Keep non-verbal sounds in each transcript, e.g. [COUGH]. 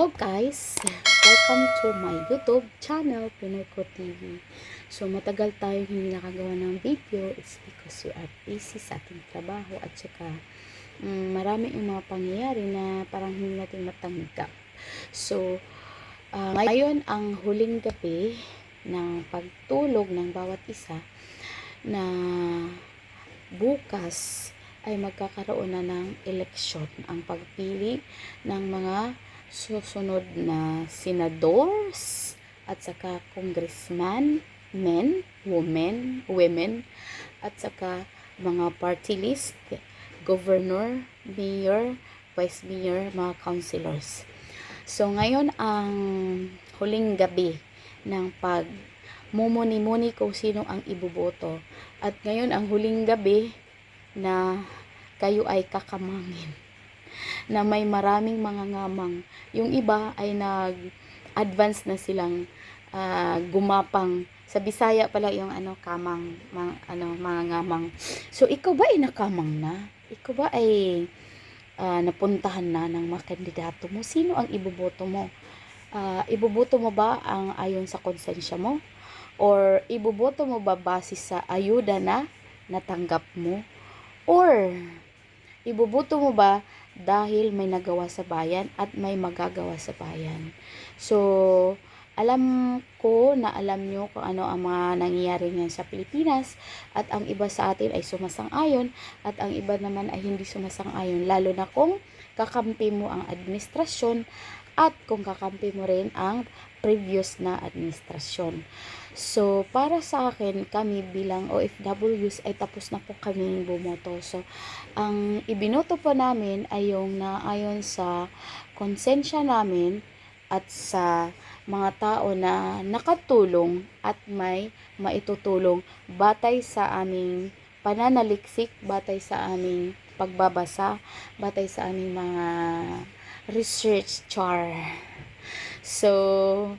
Hello guys! Welcome to my YouTube channel, Pinoy TV. So matagal tayo hindi nakagawa ng video. It's because we are busy sa ating trabaho at saka mm, marami yung mga pangyayari na parang hindi natin matanggap. So ah, ngayon ang huling gabi ng pagtulog ng bawat isa na bukas ay magkakaroon na ng eleksyon ang pagpili ng mga susunod na senadors at saka congressman, men, women, women, at saka mga party list, governor, mayor, vice mayor, mga councilors. So ngayon ang huling gabi ng pag mumuni-muni kung sino ang ibuboto. At ngayon ang huling gabi na kayo ay kakamangin na may maraming mga ngamang. Yung iba ay nag-advance na silang ah, gumapang. Sa Bisaya pala yung ano kamang mga, ano mga ngamang. So ikaw ba ay nakamang na? Ikaw ba ay ah, napuntahan na ng mga kandidato mo? Sino ang iboboto mo? Ah, iboboto mo ba ang ayon sa konsensya mo? Or iboboto mo ba base sa ayuda na natanggap mo? Or iboboto mo ba dahil may nagawa sa bayan at may magagawa sa bayan. So, alam ko na alam nyo kung ano ang mga nangyayari ngayon sa Pilipinas at ang iba sa atin ay sumasang-ayon at ang iba naman ay hindi sumasang-ayon lalo na kung kakampi mo ang administrasyon at kung kakampi mo rin ang previous na administrasyon. So, para sa akin, kami bilang OFWs ay tapos na po kami bumoto. So, ang ibinoto po namin ay yung naayon sa konsensya namin at sa mga tao na nakatulong at may maitutulong batay sa aming pananaliksik, batay sa aming pagbabasa, batay sa aming mga research char. So,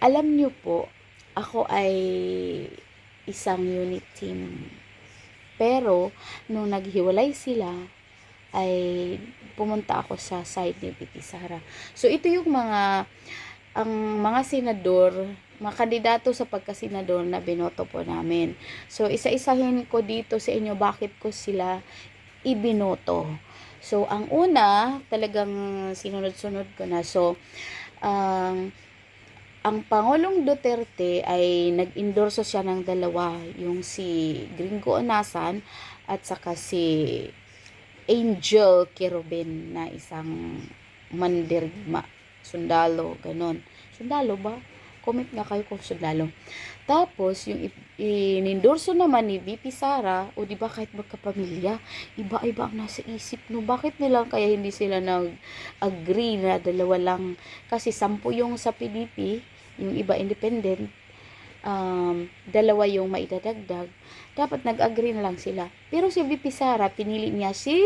alam nyo po, ako ay isang unit team. Pero, nung naghiwalay sila, ay pumunta ako sa side ni Piti Sara. So, ito yung mga, ang mga senador, mga kandidato sa pagkasenador na binoto po namin. So, isa-isahin ko dito sa inyo bakit ko sila ibinoto. So, ang una, talagang sinunod-sunod ko na. So, ang ang Pangulong Duterte ay nag-endorso siya ng dalawa, yung si Gringo Onasan at saka si Angel Kerubin na isang mandirigma, sundalo, ganon. Sundalo ba? Comment nga kayo kung sundalo. Tapos, yung inendorso naman ni VP Sara, o di ba kahit magkapamilya, iba-iba ang nasa isip no. Bakit nila kaya hindi sila nag-agree na dalawa lang? Kasi sampu yung sa PDP, yung iba independent, um, dalawa yung maidadagdag. Dapat nag-agree na lang sila. Pero si VP Sara, pinili niya si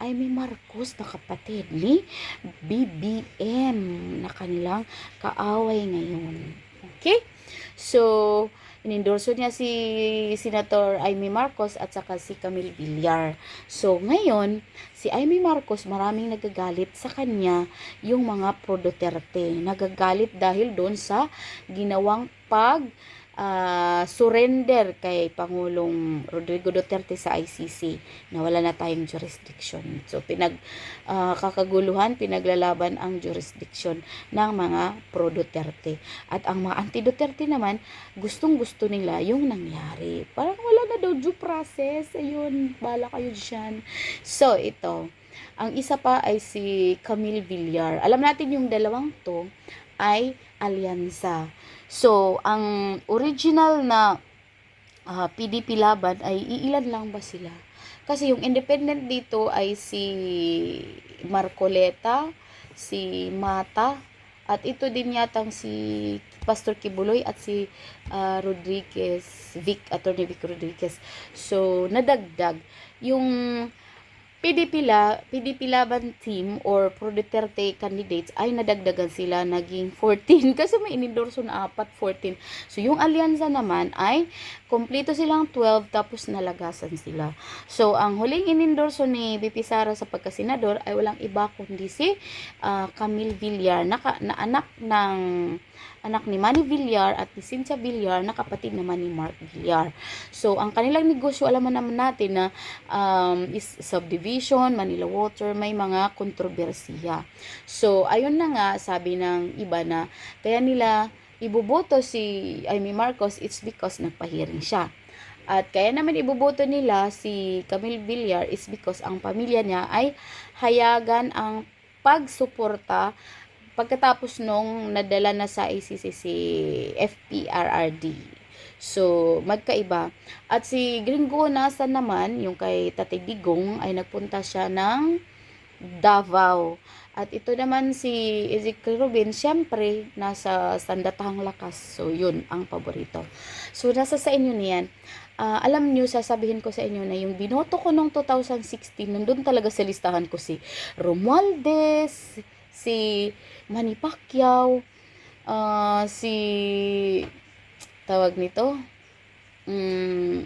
Amy Marcos na kapatid ni BBM na kanilang kaaway ngayon. Okay? So, inendorso niya si Senator Amy Marcos at saka si Camille Villar. So, ngayon, si Amy Marcos maraming nagagalit sa kanya yung mga pro Duterte. Nagagalit dahil doon sa ginawang pag ah, surrender kay Pangulong Rodrigo Duterte sa ICC na wala na tayong jurisdiction. So, pinag ah, kakaguluhan, pinaglalaban ang jurisdiction ng mga pro Duterte. At ang mga anti-Duterte naman, gustong gusto nila yung nangyari. Parang wala na daw due process. Ayun, bala kayo dyan. So, ito. Ang isa pa ay si Camille Villar. Alam natin yung dalawang to ay alyansa. So, ang original na ah, PDP laban ay iilan lang ba sila? Kasi yung independent dito ay si Marcoleta, si Mata, at ito din yatang si Pastor Kibuloy at si ah, Rodriguez, Vic, Attorney Vic Rodriguez. So, nadagdag. Yung PDP, la, PDP Laban team or Pro Duterte candidates ay nadagdagan sila naging 14 [LAUGHS] kasi may inendorso na apat 14. So yung alyansa naman ay kompleto silang 12 tapos nalagasan sila. So ang huling inendorso ni BP Sara sa pagkasenador ay walang iba kundi si ah, Camille Villar na, na anak ng anak ni Manny Villar at ni Cynthia Villar na kapatid naman ni Mark Villar. So, ang kanilang negosyo, alam naman natin na um, is subdivision, Manila Water, may mga kontrobersiya. So, ayun na nga, sabi ng iba na, kaya nila iboboto si Amy Marcos, it's because nagpahiring siya. At kaya naman iboboto nila si Camille Villar is because ang pamilya niya ay hayagan ang pagsuporta pagkatapos nung nadala na sa ICC si FPRRD. So, magkaiba. At si Gringo Nasa naman, yung kay Tatay Digong, ay nagpunta siya ng Davao. At ito naman si Ezekiel Rubin, syempre, nasa Sandatahang Lakas. So, yun ang paborito. So, nasa sa inyo niyan. Ah, alam nyo, sasabihin ko sa inyo na yung binoto ko noong 2016, nandun talaga sa listahan ko si Romualdez, si Manny Pacquiao, ah, si tawag nito, mm,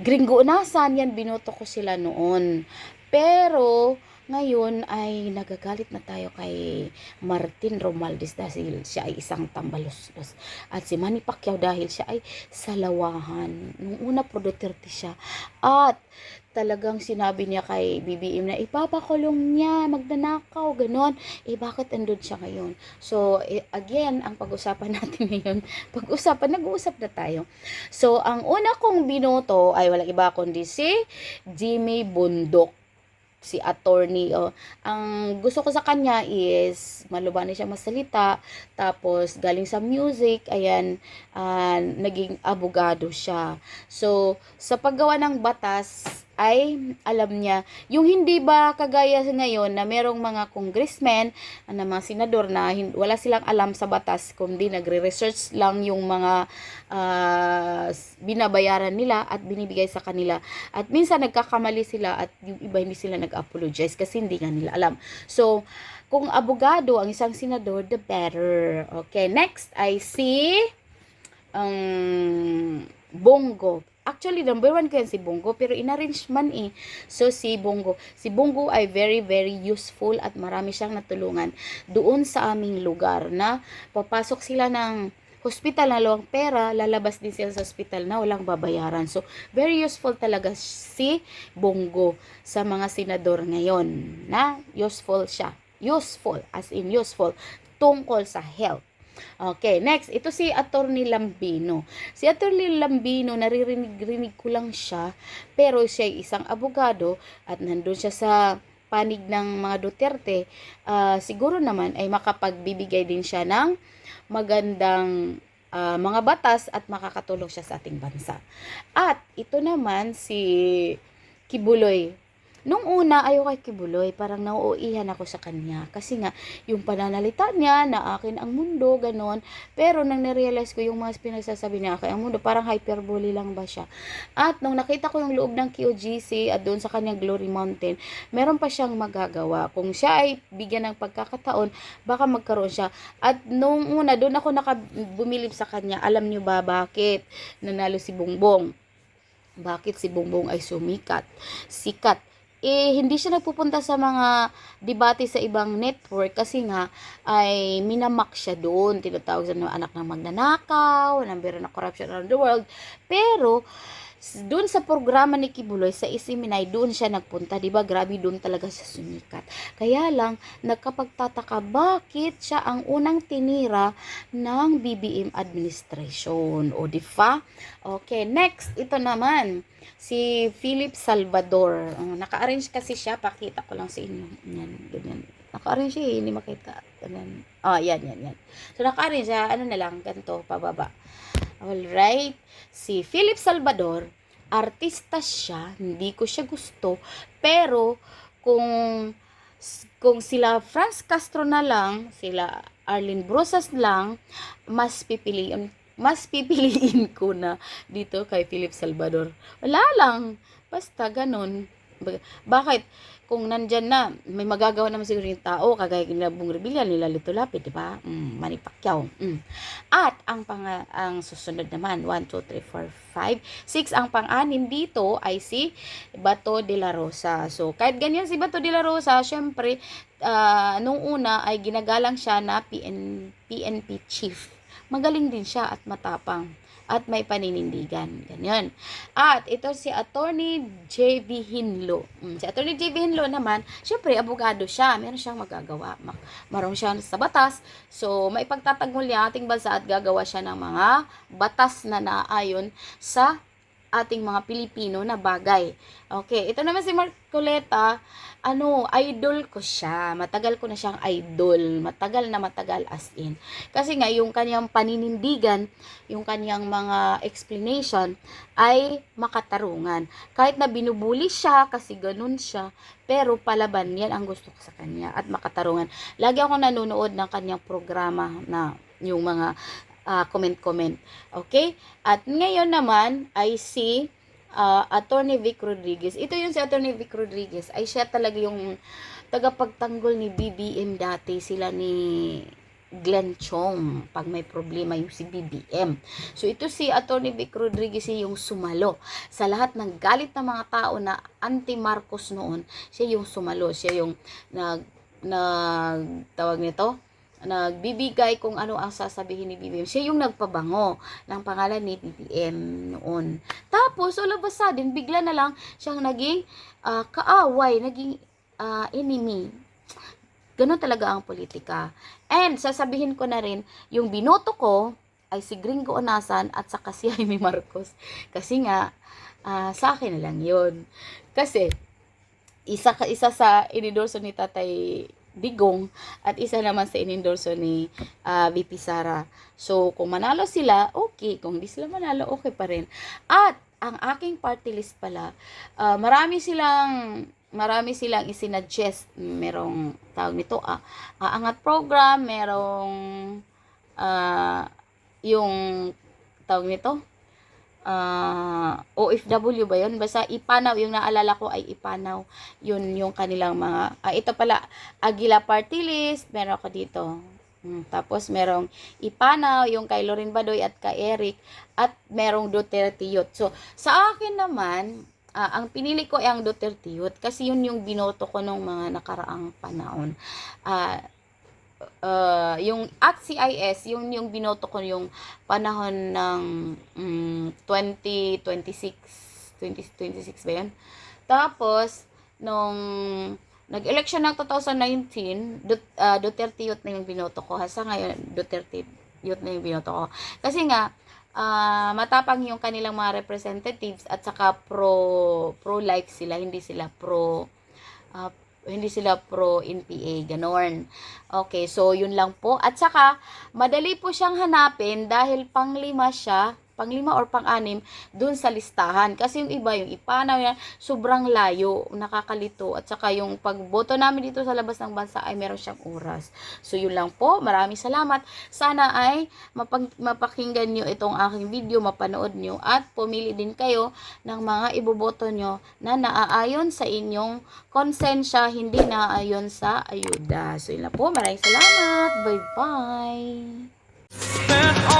Gringo Unasan, yan binoto ko sila noon. Pero, ngayon ay nagagalit na tayo kay Martin Romualdez dahil siya ay isang tambaluslos. At si Manny Pacquiao dahil siya ay salawahan. Nung una, pro Duterte siya. At talagang sinabi niya kay BBM na ipapakulong niya, magnanakaw, ganon. Eh, bakit andun siya ngayon? So, eh, again, ang pag-usapan [LAUGHS] natin ngayon, pag-usapan, nag-uusap na tayo. So, ang una kong binoto ay walang iba kundi si Jimmy Bundok si attorney oh. ang gusto ko sa kanya is malubanan siya masalita tapos galing sa music ayan ah, naging abogado siya so sa paggawa ng batas ay alam niya yung hindi ba kagaya ngayon na merong mga congressmen na mga senador na wala silang alam sa batas kundi nagre-research lang yung mga ah, s- binabayaran nila at binibigay sa kanila at minsan nagkakamali sila at yung iba hindi sila nag-apologize kasi hindi nga nila alam. So, kung abogado ang isang senador, the better. Okay, next ay si um, Bongo. Actually, number one ko yan si Bongo, pero inarrange man eh. So, si Bongo. Si Bongo ay very, very useful at marami siyang natulungan doon sa aming lugar na papasok sila ng hospital na lang pera, lalabas din sila sa hospital na walang babayaran. So, very useful talaga si Bongo sa mga senador ngayon na useful siya. Useful, as in useful, tungkol sa health. Okay, next, ito si Attorney Lambino. Si Attorney Lambino, naririnig-rinig ko lang siya, pero siya ay isang abogado at nandun siya sa panig ng mga Duterte, ah, siguro naman ay makapagbibigay din siya ng magandang ah, mga batas at makakatulong siya sa ating bansa. At ito naman si Kibuloy. Nung una, ayaw kay Kibuloy, parang nauuihan ako sa kanya. Kasi nga, yung pananalita niya na akin ang mundo, ganon. Pero nang narealize ko yung mga pinagsasabi niya akin ang mundo, parang hyperbole lang ba siya. At nung nakita ko yung loob ng QGC at doon sa kanyang Glory Mountain, meron pa siyang magagawa. Kung siya ay bigyan ng pagkakataon, baka magkaroon siya. At nung una, doon ako nakabumilip sa kanya, alam niyo ba bakit nanalo si Bongbong? Bakit si Bongbong ay sumikat? Sikat. Eh, hindi siya nagpupunta sa mga debate sa ibang network kasi nga ay minamak siya doon. Tinatawag sa mga anak ng magnanakaw, number na corruption around the world. Pero, doon sa programa ni Kibuloy sa Isiminay, doon siya nagpunta. 'Di ba Grabe doon talaga siya sumikat. Kaya lang, nagkapagtataka bakit siya ang unang tinira ng BBM administration. O ba? Okay, next, ito naman si Philip Salvador. Uh, naka-arrange kasi siya, pakita ko lang sa inyo. Yan, ganyan. Naka-arrange siya, eh, hindi makita. Ganyan. Ah, yan, yan, yan. So, naka-arrange siya, ano na lang, ganito, pababa. Alright. Si Philip Salvador, artista siya, hindi ko siya gusto, pero kung kung sila Franz Castro na lang, sila Arlene Brosas lang, mas pipiliin mas pipiliin ko na dito kay Philip Salvador. Wala lang. Basta ganun. Ba- Bakit? Kung nandyan na, may magagawa naman siguro yung tao, kagaya nila Bong Revilla, nila Lito Lapid, di ba? Mm, Manny Pacquiao. Mm. At ang pang ang susunod naman, 1, 2, 3, 4, 5, 6, ang pang-anim dito ay si Bato de la Rosa. So, kahit ganyan si Bato de la Rosa, syempre, ah, nung una ay ginagalang siya na PN, PNP chief. Magaling din siya at matapang at may paninindigan. Ganyan. At ito si Attorney J.B. Hinlo. Mm, Si Attorney J.B. Hinlo naman, syempre, abogado siya. Meron siyang magagawa. Ma- Marong siya sa batas. So, maipagtatanggol niya ating bansa at gagawa siya ng mga batas na naayon sa ating mga Pilipino na bagay. Okay, ito naman si Marcoleta, ano, idol ko siya. Matagal ko na siyang idol. Matagal na matagal as in. Kasi nga, yung kanyang paninindigan, yung kanyang mga explanation, ay makatarungan. Kahit na binubuli siya, kasi ganun siya, pero palaban, yan ang gusto ko sa kanya, at makatarungan. Lagi ako nanonood ng kanyang programa na yung mga ah, comment-comment. Okay? At ngayon naman ay si ah, Attorney Vic Rodriguez. Ito yung si Attorney Vic Rodriguez. Ay siya talaga yung tagapagtanggol ni BBM dati. Sila ni Glenn Chong pag may problema yung si BBM. So ito si Attorney Vic Rodriguez yung sumalo. Sa lahat ng galit ng mga tao na anti-Marcos noon, siya yung sumalo. Siya yung nag, nag tawag nito, nagbibigay kung ano ang sasabihin ni BBM. Siya yung nagpabango ng pangalan ni BBM noon. Tapos, all of a sudden, bigla na lang siyang naging ah, kaaway, naging ah, enemy. Ganon talaga ang politika. And, sasabihin ko na rin, yung binoto ko ay si Gringo Onasan at saka si Jaime Marcos. Kasi nga, ah, sa akin na lang yun. Kasi, isa isa sa inendorso ni Tatay Digong at isa naman sa inendorso ni ah, VP Sara. So, kung manalo sila, okay. Kung hindi sila manalo, okay pa rin. At, ang aking party list pala, ah, marami silang marami silang isinadjust. Merong tawag nito, ah, aangat program, merong ah, yung tawag nito, ah OFW ba yun? Basta Ipanaw, yung naalala ko ay Ipanaw. Yun yung kanilang mga, ah, ito pala, Agila Party List, meron ako dito. Hmm, tapos merong Ipanaw, yung kay Lorin Badoy at kay Eric, at merong Duterte Youth. So, sa akin naman, ah, ang pinili ko ay ang Duterte Youth kasi yun yung binoto ko nung mga nakaraang panahon. Ah, uh, yung at CIS, yung yung binoto ko yung panahon ng mm, 2026 2026 ba yan? Tapos nung nag-election ng 2019, Dut, uh, Duterte Youth na yung binoto ko. Hasa ngayon, Duterte Youth na yung binoto ko. Kasi nga, ah, matapang yung kanilang mga representatives at saka pro pro life sila, hindi sila pro ah, hindi sila pro NPA, ganon. Okay, so yun lang po. At saka, madali po siyang hanapin dahil panglima siya, panglima or pang-anim, dun sa listahan. Kasi yung iba, yung ipanaw yan, sobrang layo, nakakalito. At saka yung pagboto namin dito sa labas ng bansa ay meron siyang oras. So yun lang po. Maraming salamat. Sana ay mapag, mapakinggan nyo itong aking video, mapanood nyo at pumili din kayo ng mga iboboto nyo na naaayon sa inyong konsensya, hindi naaayon sa ayuda. So yun lang po. Maraming salamat. Bye-bye.